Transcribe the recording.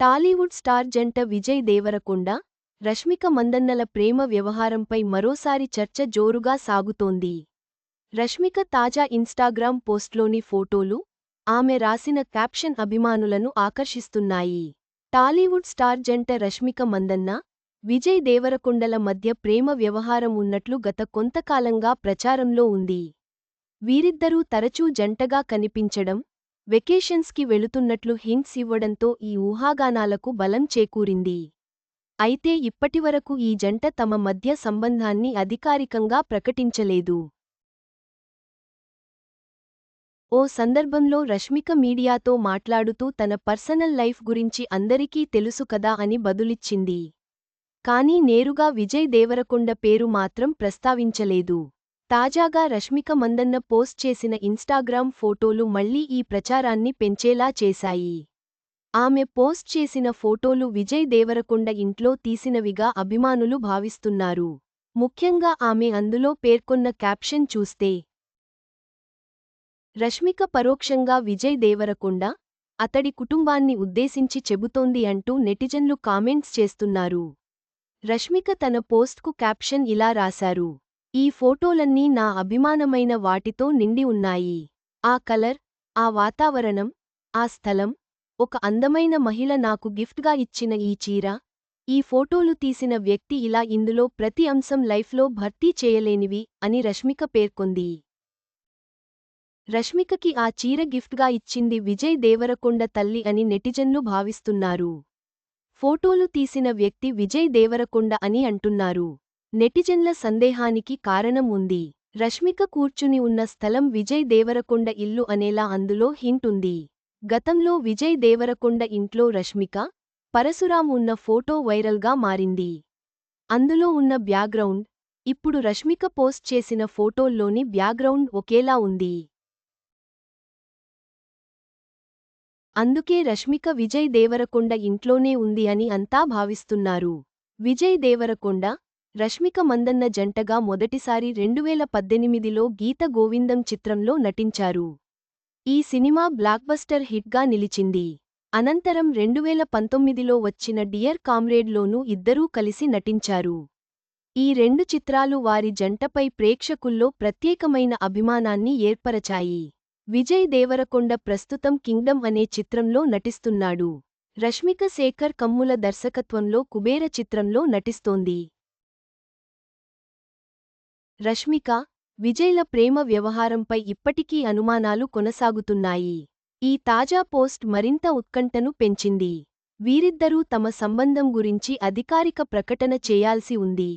Tollywood star జంట విజయ్ దేవరకొండ రష్మిక మందన్నల ప్రేమ వ్యవహారంపై మరోసారి చర్చ జోరుగా సాగుతోంది. రష్మిక తాజా ఇన్స్టాగ్రామ్ పోస్ట్లోని ఫోటోలు ఆమె రాసిన క్యాప్షన్ అభిమానులను ఆకర్షిస్తున్నాయి. టాలీవుడ్ స్టార్ జంట రష్మిక మందన్న విజయ్ దేవరకొండల మధ్య ప్రేమ వ్యవహారం ఉన్నట్లు గత కొంతకాలంగా ప్రచారంలో ఉంది. వీరిద్దరూ తరచూ జంటగా కనిపించడం వెకేషన్స్కి వెళుతున్నట్లు హింట్స్ ఇవ్వడంతో ఈ ఊహాగానాలకు బలం చేకూరింది. అయితే ఇప్పటివరకు ఈ జంట తమ మధ్య సంబంధాన్ని అధికారికంగా ప్రకటించలేదు. ఓ సందర్భంలో రష్మిక మీడియాతో మాట్లాడుతూ తన పర్సనల్ లైఫ్ గురించి అందరికీ తెలుసు కదా అని బదులిచ్చింది. కానీ నేరుగా విజయ్ దేవరకొండ పేరు మాత్రం ప్రస్తావించలేదు. తాజాగా రష్మిక మందన్న పోస్ట్ చేసిన ఇన్స్టాగ్రామ్ ఫోటోలు మళ్ళీ ఈ ప్రచారాన్ని పెంచేలా చేశాయి. ఆమె పోస్ట్ చేసిన ఫోటోలు విజయ్ దేవరకొండ ఇంట్లో తీసినవిగా అభిమానులు భావిస్తున్నారు. ముఖ్యంగా ఆమె అందులో పేర్కొన్న క్యాప్షన్ చూస్తే రష్మిక పరోక్షంగా విజయ్ దేవరకొండ అతడి కుటుంబాన్ని ఉద్దేశించి చెబుతోంది అంటూ నెటిజన్లు కామెంట్స్ చేస్తున్నారు. రష్మిక తన పోస్ట్కు క్యాప్షన్ ఇలా రాశారు. ఈ ఫోటోలన్నీ నా అభిమానమైన వాటితో నిండి ఉన్నాయి. ఆ కలర్ ఆ వాతావరణం ఆ స్థలం ఒక అందమైన మహిళ నాకు గిఫ్ట్గా ఇచ్చిన ఈ చీర ఈ ఫోటోలు తీసిన వ్యక్తి ఇలా ఇందులో ప్రతి అంశం లైఫ్లో భర్తీ చేయలేనివి అని రష్మిక పేర్కొంది. రష్మికకి ఆ చీర గిఫ్ట్గా ఇచ్చింది విజయ్ దేవరకొండ తల్లి అని నెటిజన్లు భావిస్తున్నారు. ఫోటోలు తీసిన వ్యక్తి విజయ్ దేవరకొండ అని అంటున్నారు. నెటిజన్ల సందేహానికి కారణం ఉంది. రష్మిక కూర్చుని ఉన్న స్థలం విజయ్ దేవరకొండ ఇల్లు అనేలా అందులో హింట్ ఉంది. గతంలో విజయ్ దేవరకొండ ఇంట్లో రష్మిక పరశురాం ఉన్న ఫోటో వైరల్గా మారింది. అందులో ఉన్న బ్యాక్గ్రౌండ్ ఇప్పుడు రష్మిక పోస్ట్ చేసిన ఫోటోల్లోని బ్యాక్గ్రౌండ్ ఒకేలా ఉంది. అందుకే రష్మిక విజయ్ దేవరకొండ ఇంట్లోనే ఉంది అని అంతా భావిస్తున్నారు. విజయ్ దేవరకొండ రష్మిక మందన్న జంటగా మొదటిసారి రెండువేల పద్దెనిమిదిలో గీత గోవిందం చిత్రంలో నటించారు. ఈ సినిమా బ్లాక్బస్టర్ హిట్గా నిలిచింది. అనంతరం రెండువేల పంతొమ్మిదిలో వచ్చిన డియర్ కామ్రేడ్లోనూ ఇద్దరూ కలిసి నటించారు. ఈ రెండు చిత్రాలు వారి జంటపై ప్రేక్షకుల్లో ప్రత్యేకమైన అభిమానాన్ని ఏర్పరచాయి. విజయ్ దేవరకొండ ప్రస్తుతం కింగ్డమ్ అనే చిత్రంలో నటిస్తున్నాడు. రష్మిక శేఖర్ కమ్ముల దర్శకత్వంలో కుబేర చిత్రంలో నటిస్తోంది. రష్మిక విజయ్ల ప్రేమ వ్యవహారంపై ఇప్పటికీ అనుమానాలు కొనసాగుతున్నాయి. ఈ తాజా పోస్ట్ మరింత ఉత్కంఠను పెంచింది. వీరిద్దరూ తమ సంబంధం గురించి అధికారిక ప్రకటన చేయాల్సి ఉంది.